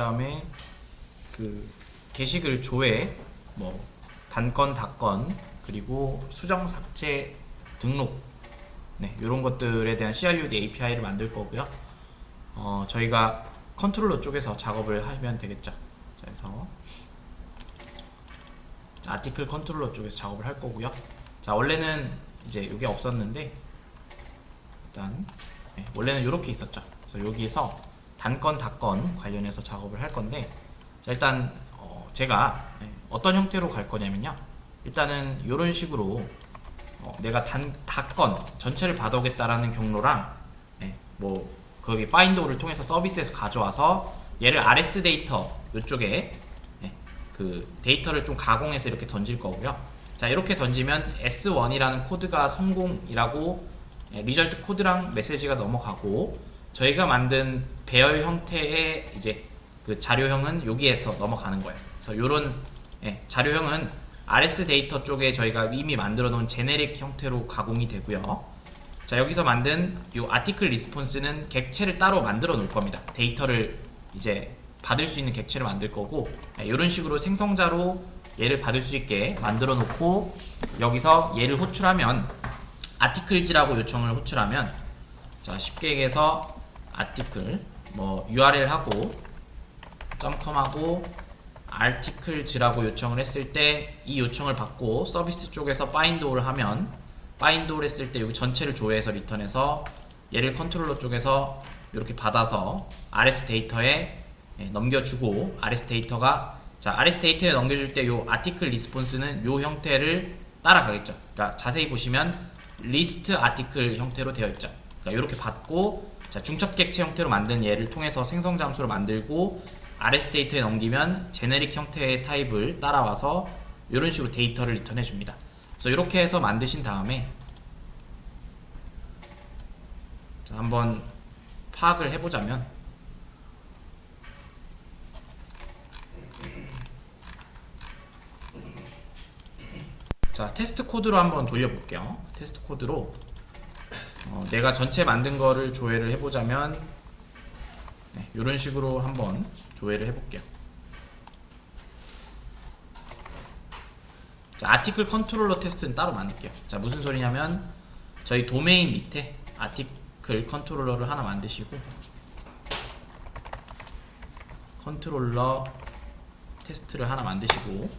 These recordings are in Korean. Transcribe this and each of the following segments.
다음에 그 게시글 조회, 뭐 단건, 닫건, 그리고 수정 삭제, 등록, 네 이런 것들에 대한 CRUD API를 만들 거고요. 어, 저희가 컨트롤러 쪽에서 작업을 하면 되겠죠. 자, 그래서 자, 아티클 컨트롤러 쪽에서 작업을 할 거고요. 자, 원래는 이제 이게 없었는데 일단 네, 원래는 이렇게 있었죠. 그래서 여기서 단건, 닫건 관련해서 작업을 할 건데 자, 일단 어, 제가 네, 어떤 형태로 갈 거냐면요. 일단은 이런 식으로 어, 내가 단 닫건 전체를 받아오겠다라는 경로랑 네, 뭐 거기 파인더를 통해서 서비스에서 가져와서 얘를 RS 데이터 이쪽에 네, 그 데이터를 좀 가공해서 이렇게 던질 거고요. 자 이렇게 던지면 S1이라는 코드가 성공이라고 예, 리절트 코드랑 메시지가 넘어가고 저희가 만든 배열 형태의 이제 그 자료형은 여기에서 넘어가는 거예요. 그래서 이런 자료형은 RS 데이터 쪽에 저희가 이미 만들어 놓은 제네릭 형태로 가공이 되고요. 자 여기서 만든 이 아티클 리스폰스는 객체를 따로 만들어 놓을 겁니다. 데이터를 이제 받을 수 있는 객체를 만들 거고 이런 식으로 생성자로 얘를 받을 수 있게 만들어 놓고 여기서 얘를 호출하면 아티클즈라고 요청을 호출하면 자 쉽게 얘기해서 아티클 뭐 URL 하고 점컴하고 articles라고 요청을 했을 때 이 요청을 받고 서비스 쪽에서 findall을 하면 findall 했을 때 여기 전체를 조회해서 리턴해서 얘를 컨트롤러 쪽에서 이렇게 받아서 RS 데이터에 예, 넘겨주고 RS 데이터가 자 RS 데이터에 넘겨줄 때요 아티클 리스폰스는 요 형태를 따라가겠죠. 그러니까 자세히 보시면 리스트 아티클 형태로 되어 있죠. 그러니까 이렇게 받고 자 중첩 객체 형태로 만든 얘를 통해서 생성 잠수를 만들고 RS 데이터에 넘기면 제네릭 형태의 타입을 따라와서 이런 식으로 데이터를 리턴해 줍니다. 그래서 이렇게 해서 만드신 다음에 자, 한번 파악을 해보자면 자 테스트 코드로 한번 돌려볼게요. 테스트 코드로 어, 내가 전체 만든 거를 조회를 해보자면 네, 이런 식으로 한번 조회를 해볼게요. 자, 아티클 컨트롤러 테스트는 따로 만들게요. 자, 무슨 소리냐면 저희 도메인 밑에 아티클 컨트롤러를 하나 만드시고 컨트롤러 테스트를 하나 만드시고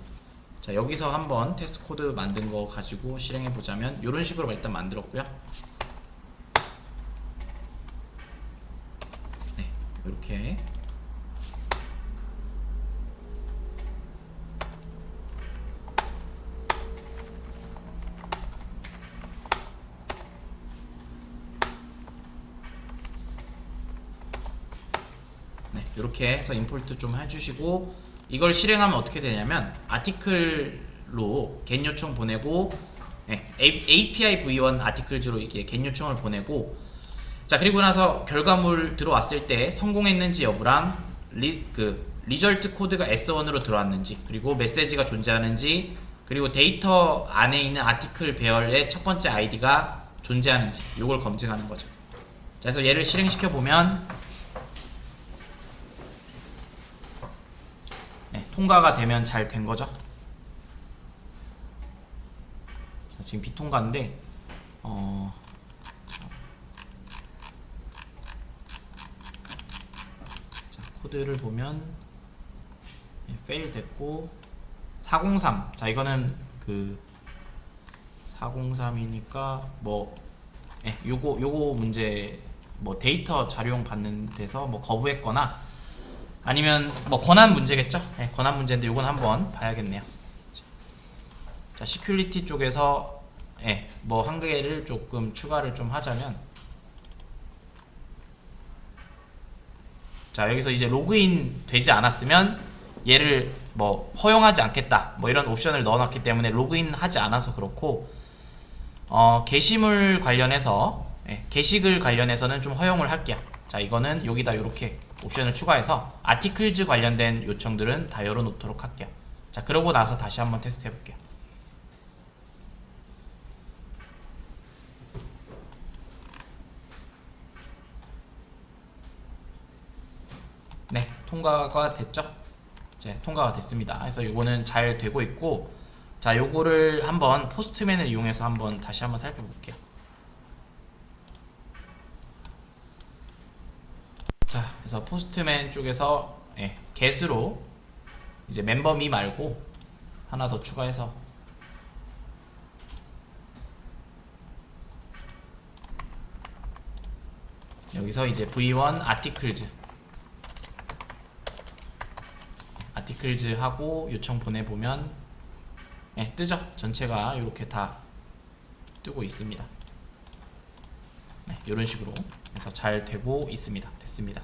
자, 여기서 한번 테스트 코드 만든 거 가지고 실행해 보자면 이런 식으로 일단 만들었고요. 네, 이렇게. 네, 이렇게 해서 임포트 좀 해주시고 이걸 실행하면 어떻게 되냐면 아티클로 get 요청 보내고 네, API v1 아티클즈로 이렇게 get 요청을 보내고 자 그리고 나서 결과물 들어왔을 때 성공했는지 여부랑 리, 그 리절트 코드가 S1으로 들어왔는지 그리고 메시지가 존재하는지 그리고 데이터 안에 있는 아티클 배열의 첫 번째 아이디가 존재하는지 이걸 검증하는 거죠. 자, 그래서 얘를 실행시켜 보면 네, 통과가 되면 잘 된 거죠. 자, 지금 비통과인데 어, 자, 코드를 보면 네, fail 됐고 403. 자, 이거는 그 403이니까 뭐 예, 요거 요거 문제 뭐 데이터 자료용 받는 데서 뭐 거부했거나 아니면 뭐 권한 문제겠죠? 예, 권한 문제인데 요건 한번 봐야겠네요. 자, 시큐리티 쪽에서 예, 뭐 한 개를 조금 추가를 좀 하자면 자, 여기서 이제 로그인 되지 않았으면 얘를 뭐 허용하지 않겠다. 뭐 이런 옵션을 넣어 놨기 때문에 로그인 하지 않아서 그렇고 어, 게시물 관련해서 예, 게시글 관련해서는 좀 허용을 할게요. 자, 이거는 여기다 이렇게 옵션을 추가해서 아티클즈 관련된 요청들은 다 열어놓도록 할게요. 자, 그러고 나서 다시 한번 테스트 해볼게요. 네, 통과가 됐죠? 이제 통과가 됐습니다. 그래서 요거는 잘 되고 있고 자 요거를 한번 포스트맨을 이용해서 한번 다시 한번 살펴볼게요. 자 그래서 포스트맨 쪽에서 예, get으로 이제 멤버 미 말고 하나 더 추가해서 여기서 이제 v1 articles articles 하고 요청 보내보면 네, 뜨죠? 전체가 이렇게 다 뜨고 있습니다. 네, 이런 식으로 해서 잘 되고 있습니다. 됐습니다